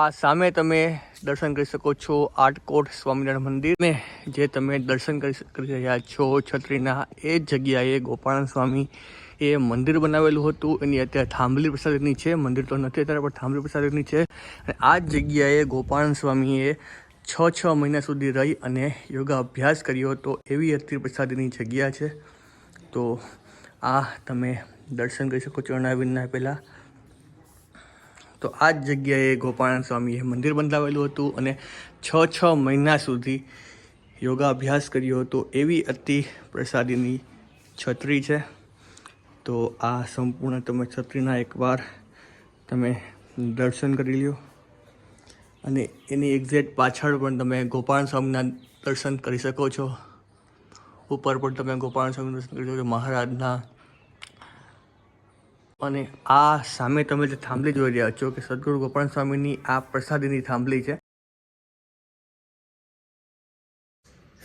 આ સામે તમે દર્શન કરી શકો છો આટકોટ સ્વામિનારાયણ મંદિર. ને જે તમે દર્શન કરી રહ્યા છો છત્રીના, એ જગ્યાએ ગોપાળન સ્વામી એ મંદિર બનાવેલું હતું. એની અત્યારે થાંભલી પ્રસાદની છે. મંદિર તો નથી અત્યારે, પણ થાંભલી પ્રસાદની છે. અને આ જગ્યાએ ગોપાળન સ્વામીએ છ છ મહિના સુધી રહી અને યોગા અભ્યાસ કર્યો હતો. એવી અત્રિ પ્રસાદની જગ્યા છે. તો આ તમે દર્શન કરી શકો છો અનાવિનના પહેલાં. તો આ જ જગ્યાએ ગોપાળન સ્વામીએ મંદિર બંધાવેલું હતું અને છ છ મહિના સુધી યોગા અભ્યાસ કર્યો હતો. એવી અતિ પ્રસાદીની છત્રી છે. તો આ સંપૂર્ણ તમે છત્રીના એકવાર તમે દર્શન કરી લ્યો. અને એની એક્ઝેક્ટ પાછળ પણ તમે ગોપાળ સ્વામીના દર્શન કરી શકો છો. ઉપર પણ તમે ગોપાળ સ્વામીના દર્શન કરી શકો છો. મહારાજના અને આ સામે તમે જે થાંભલી જોઈ રહ્યા છો કે સદગુરુ ગોપાલ સ્વામીની આ પ્રસાદીની થાંભલી છે.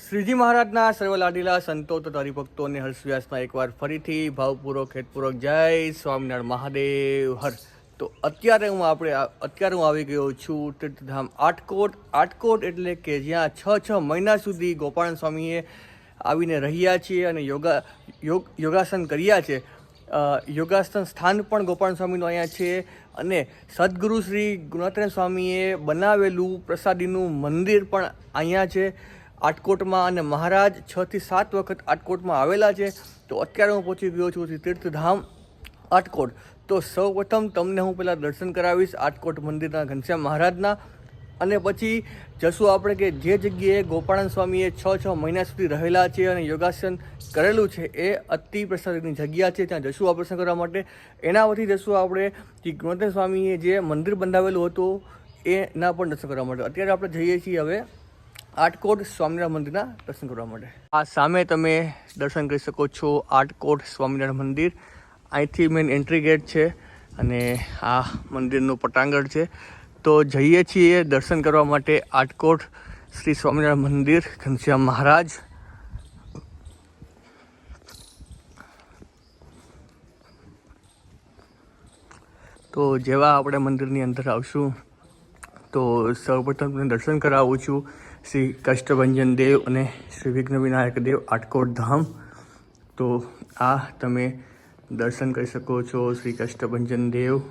શ્રીજી મહારાજના સર્વલાડીલા સંતો તથા હરિભક્તોને હર્ષવ્યાસમાં એકવાર ફરીથી ભાવપૂર્વક, હેતપૂર્વક જય સ્વામિનારાયણ મહાદેવ, હર. તો અત્યારે હું આપણે અત્યારે હું આવી ગયો છું તીર્થધામ આટકોટ આટકોટ એટલે કે જ્યાં છ છ મહિના સુધી ગોપાલ સ્વામીએ આવીને રહ્યા છીએ અને યોગા, યોગ, યોગાસન કર્યા છે. યોગાસન સ્થાન પણ ગોપાલ સ્વામીનું અહીંયા છે અને સદગુરુ શ્રી ગુણાત્રેય સ્વામીએ બનાવેલું પ્રસાદીનું મંદિર પણ અહીંયા છે. આટકોટમાં અને મહારાજ છ થી સાત વખત આટકોટમાં આવેલા છે. તો અત્યારે હું પહોંચી ગયો છું તીર્થધામ આટકોટ. તો સૌ પ્રથમ તમને હું પહેલાં દર્શન કરાવીશ આટકોટ મંદિરના ઘનશ્યામ મહારાજના. અને પછી જશું આપણે કે જે જગ્યાએ ગોપાળન સ્વામીએ છ છ મહિના સુધી રહેલા છે અને યોગાસન કરેલું છે એ અતિ પ્રસારની જગ્યા છે, ત્યાં જશું ઓપરેશન કરવા માટે. એના પરથી જશું આપણે કે ગુણવંતન સ્વામીએ જે મંદિર બંધાવેલું હતું, એના પણ દર્શન કરવા માટે. અત્યારે આપણે જઈએ છીએ હવે આટકોટ સ્વામિનારાયણ મંદિરના દર્શન કરવા માટે. આ સામે તમે દર્શન કરી શકો છો આટકોટ સ્વામિનારાયણ મંદિર. અહીંથી મેન એન્ટ્રી ગેટ છે અને આ મંદિરનું પટાંગણ છે. તો જઈએ છીએ દર્શન કરવા માટે આટકોટ શ્રી સ્વામિનારાયણ મંદિર, ઘનશ્યામ મહારાજ. તો જેવા આપણે મંદિરની અંદર આવશું, તો સૌપ્રથમ તમને દર્શન કરાવું છું શ્રી કષ્ટભંજન દેવ અને શ્રી વિઘ્ન વિનાયક દેવ આટકોટ ધામ. તો આ તમે દર્શન કરી શકો છો શ્રી કષ્ટભંજન દેવ.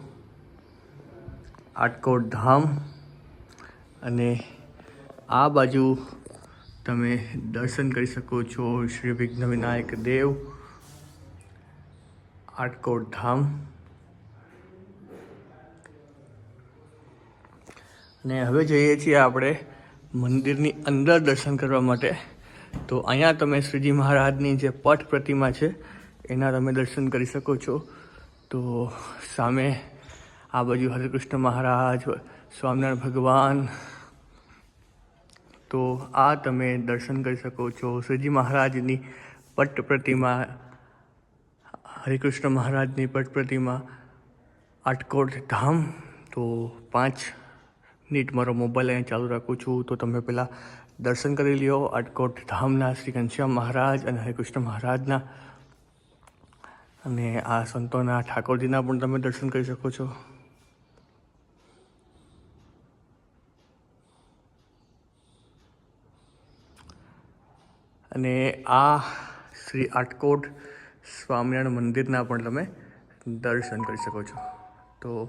આટકોટ ધામ અને આ બાજુ તમે દર્શન કરી શકો છો શ્રી વિઘ્ન વિનાયક દેવ આટકોટ ધામ. અને હવે જઈએ છીએ આપણે મંદિરની અંદર દર્શન કરવા માટે. તો અહીંયા તમે શ્રીજી મહારાજની જે પટ પ્રતિમા છે, એના તમે દર્શન કરી શકો છો. તો સામે આ બાજુ હરિકૃષ્ણ મહારાજ, સ્વામિનારાયણ ભગવાન. તો આ તમે દર્શન કરી શકો છો શ્રીજી મહારાજની પટ પ્રતિમા હરિકૃષ્ણ મહારાજની પટ પ્રતિમા, આટકોટ ધામ. તો પાંચ મિનિટ મારો મોબાઈલ અહીંયા ચાલુ રાખું છું. તો તમે પહેલાં દર્શન કરી લ્યો આટકોટ ધામના શ્રી ઘનશ્યામ મહારાજ અને હરિકૃષ્ણ મહારાજના. અને આ સંતોના ઠાકોરજીના પણ તમે દર્શન કરી શકો છો. અને આ શ્રી આટકોટ સ્વામિનારાયણ મંદિરના પણ તમે દર્શન કરી શકો છો. તો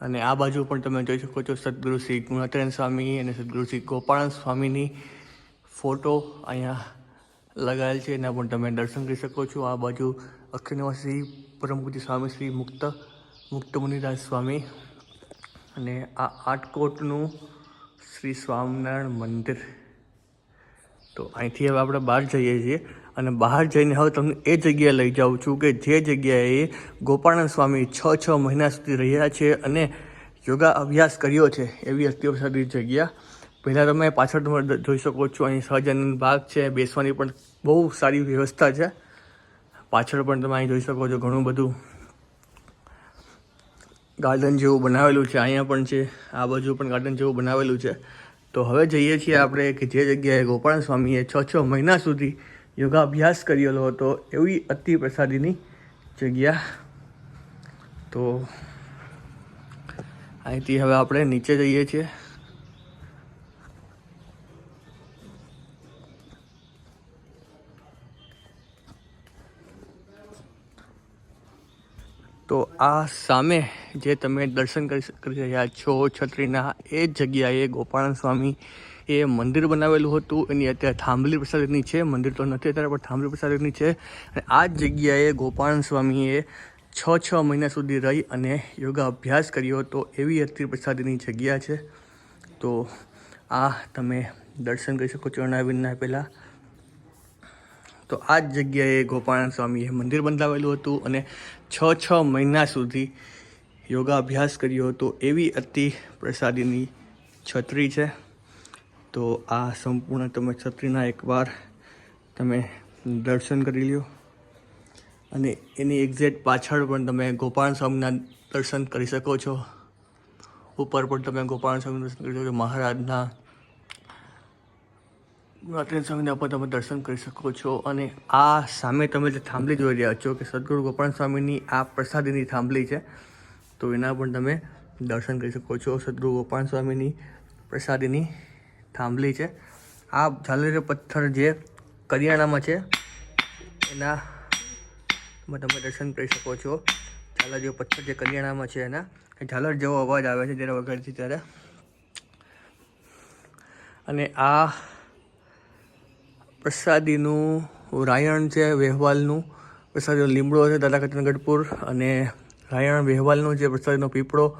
અને આ બાજુ પણ તમે જોઈ શકો છો સદગુરુ શ્રી ગુણાત્રેય સ્વામી અને સદગુરુ શ્રી ગોપાળન સ્વામીની ફોટો અહીંયા લગાવેલ છે. એના પણ તમે દર્શન કરી શકો છો. આ બાજુ અક્ષરનિવાસી નિવાસી પરમ સ્વામી શ્રી મુક્ત મુક્ત મુનિરાજ સ્વામી અને આ આટકોટનું શ્રી સ્વામિનારાયણ મંદિર. તો અહીંથી હવે આપણે બહાર જઈએ છીએ અને બહાર જઈને હવે તમને એ જગ્યાએ લઈ જાઉં છું કે જે જગ્યાએ ગોપાળન સ્વામી છ છ મહિના સુધી રહ્યા છે અને યોગા અભ્યાસ કર્યો છે એવી અત્યવસાદી જગ્યા. પહેલાં તમે પાછળ તમે જોઈ શકો છો અહીં સહજાનંદ બાગ છે, બેસવાની પણ બહુ સારી વ્યવસ્થા છે. પાછળ પણ તમે અહીં જોઈ શકો છો ઘણું બધું. ગાર્ડન જેવું બનાવેલું છે, અહીંયા પણ છે, આ બાજુ પણ ગાર્ડન જેવું બનાવેલું છે. તો હવે જઈએ છીએ આપણે કે જે જગ્યાએ ગોપાલ સ્વામીએ છ છ મહિના સુધી યોગાભ્યાસ કરેલો હતો, એવી અતિ પ્રસાદીની જગ્યા. તો અહીંથી હવે આપણે નીચે જઈએ છીએ. તો આ સામે જે તમે દર્શન કરી રહ્યા છો છત્રીના, એ જ જગ્યાએ ગોપાળન સ્વામી એ મંદિર બનાવેલું હતું. એની અત્યારે થાંભલી પ્રસાદની છે. મંદિર તો નથી અત્યારે, પણ થાંભલી પ્રસાદની છે. અને આ જ જગ્યાએ ગોપાળન સ્વામીએ છ છ મહિના સુધી રહી અને યોગા અભ્યાસ કર્યો હતો. એવી અત્યારે પ્રસાદની જગ્યા છે. તો આ તમે દર્શન કરી શકો છો અણાવીના પહેલાં. તો આ જ જગ્યાએ ગોપાળન સ્વામીએ મંદિર બંધાવેલું હતું અને છ છ મહિના સુધી યોગા અભ્યાસ કર્યો હતો એવી અતિ પ્રસાદીની છત્રી છે. તો આ સંપૂર્ણ તમે છત્રીના એકવાર તમે દર્શન કરી લ્યો. અને એની એક્ઝેક્ટ પાછળ પણ તમે ગોપાલ સ્વામીના દર્શન કરી શકો છો. ઉપર પણ તમે ગોપાલ સ્વામીના દર્શન કરી શકો છો. મહારાજના રાત્રિ સ્વામીના પણ તમે દર્શન કરી શકો છો. અને આ સામે તમે જે થાંભલી જોઈ રહ્યા છો કે સદગુરુ ગોપાલ સ્વામીની આ પ્રસાદીની થાંભલી છે તો એના પણ તમે દર્શન કરી શકો છો. સદગુરુ ગોપાલ સ્વામીની પ્રસાદીની થાંભલી છે. આ ઝાલરે પથ્થર જે કરિયાણામાં છે, એના તમે દર્શન કરી શકો છો. ઝાલર જેવો પથ્થર જે કરિયાણામાં છે એના ઝાલર જેવો અવાજ આવે છે જ્યારે વગાડતી ત્યારે. અને આ પ્રસાદીનું રાયણ છે, વેહવાલનું. પ્રસાદીનો લીમડો છે, દાદા કચનગઢપુર અને રાયણ વેહવાલનો છે પ્રસાદીનો પીપળો,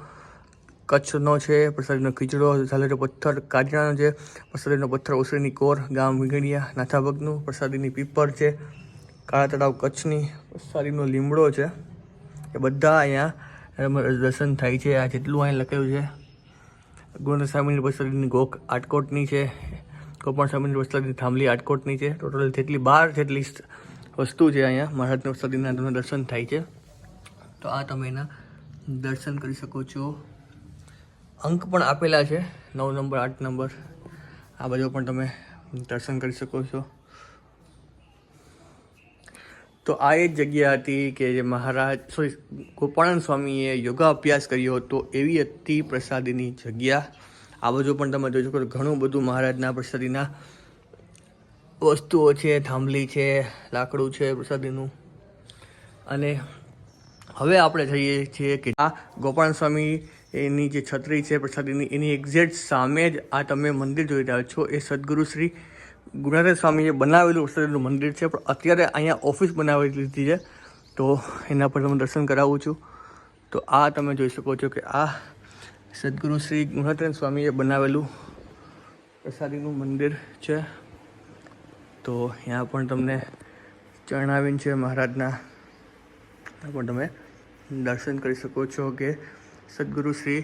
કચ્છનો છે, પ્રસાદીનો ખીચડો, ઝાલેરો પથ્થર કાજરાનો છે, પ્રસાદીનો પથ્થર, ઓસરીની કોર, ગામ વીંગણિયા નાથાભગનું, પ્રસાદીની પીપર છે, કાળા તળાવ કચ્છની, પ્રસાદીનો લીમડો છે. એ બધા અહીંયા દર્શન થાય છે. આ જેટલું અહીંયા લખેલું છે. ગુણ સ્વામીની પ્રસાદીની ગોખ આટકોટની છે. કોપણ સ્વામીની પ્રસાદીની થાંભલી આટકોટની છે. ટોટલ જેટલી બાર જેટલી વસ્તુ છે અહીંયા મહારાજની પ્રસાદીના દર્શન થાય છે. તો આ તમે એના દર્શન કરી શકો છો. અંક પણ આપેલા છે, નવ નંબર, આઠ નંબર. આ બાજુ પણ તમે દર્શન કરી શકો છો. તો આ એ જગ્યા હતી કે જે મહારાજ સોરી ગોપાળાનંદ સ્વામીએ યોગા અભ્યાસ કર્યો હતો એવી અતિ પ્રસાદીની જગ્યા. આ બાજુ પણ તમે જોઈ શકો ઘણું બધું મહારાજના પ્રસાદીના વસ્તુઓ છે, થાંભલી છે, લાકડું છે પ્રસાદીનું. અને હવે આપણે જઈએ છીએ કે આ ગોપાલ સ્વામી એની જે છત્રી છે, પ્રસાદીની, એની એક્ઝેક્ટ સામે જ આ તમે મંદિર જોઈ રહ્યા છો. એ સદગુરુ શ્રી ગુણાધર સ્વામીએ બનાવેલું પ્રસાદીનું મંદિર છે, પણ અત્યારે અહીંયા ઓફિસ બનાવી લીધી છે. તો એના પર તમે દર્શન કરાવું છું. તો આ તમે જોઈ શકો છો કે આ સદગુરુ શ્રી ગુણાધર સ્વામીએ બનાવેલું પ્રસાદીનું મંદિર છે. તો અહીંયા પણ તમને જણાવીને છે મહારાજના. પણ તમે દર્શન કરી શકો છો કે સદગુરુ શ્રી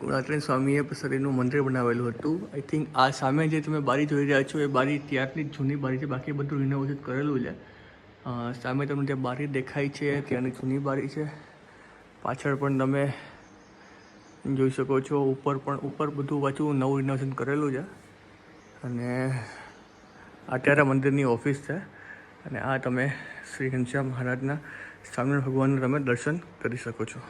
ગુણાત્રેન સ્વામીએ શરીરનું મંદિર બનાવેલું હતું. આઈ થિંક આ સામે જે તમે બારી જોઈ રહ્યા છો, એ બારી ત્યારની જ જૂની બારી છે. બાકી બધું રિનોવેશન કરેલું છે. સામે તમને જે બારી દેખાય છે, ત્યાંની જૂની બારી છે. પાછળ પણ તમે જોઈ શકો છો, ઉપર પણ, ઉપર બધું પાછું નવું રિનોવેશન કરેલું છે. અને અત્યારે મંદિરની ઓફિસ છે. અને આ તમે શ્રી ઘનશ્યામ મહારાજના સ્વામિનારાયણ ભગવાનના તમે દર્શન કરી શકો છો.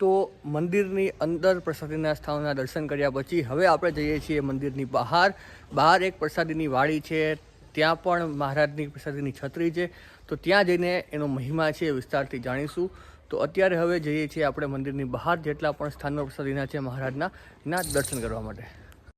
તો મંદિરની અંદર પ્રસાદીના સ્થાનના દર્શન કર્યા પછી હવે આપણે જઈએ છીએ મંદિરની બહાર. બહાર એક પ્રસાદીની વાડી છે, ત્યાં પણ મહારાજની પ્રસાદીની છત્રી છે. તો ત્યાં જઈને એનો મહિમા છે વિસ્તારથી જાણીશું. તો અત્યારે હવે જઈએ છીએ આપણે મંદિરની બહાર, જેટલા પણ સ્થાનો પ્રસાદીના છે મહારાજના, એના દર્શન કરવા માટે.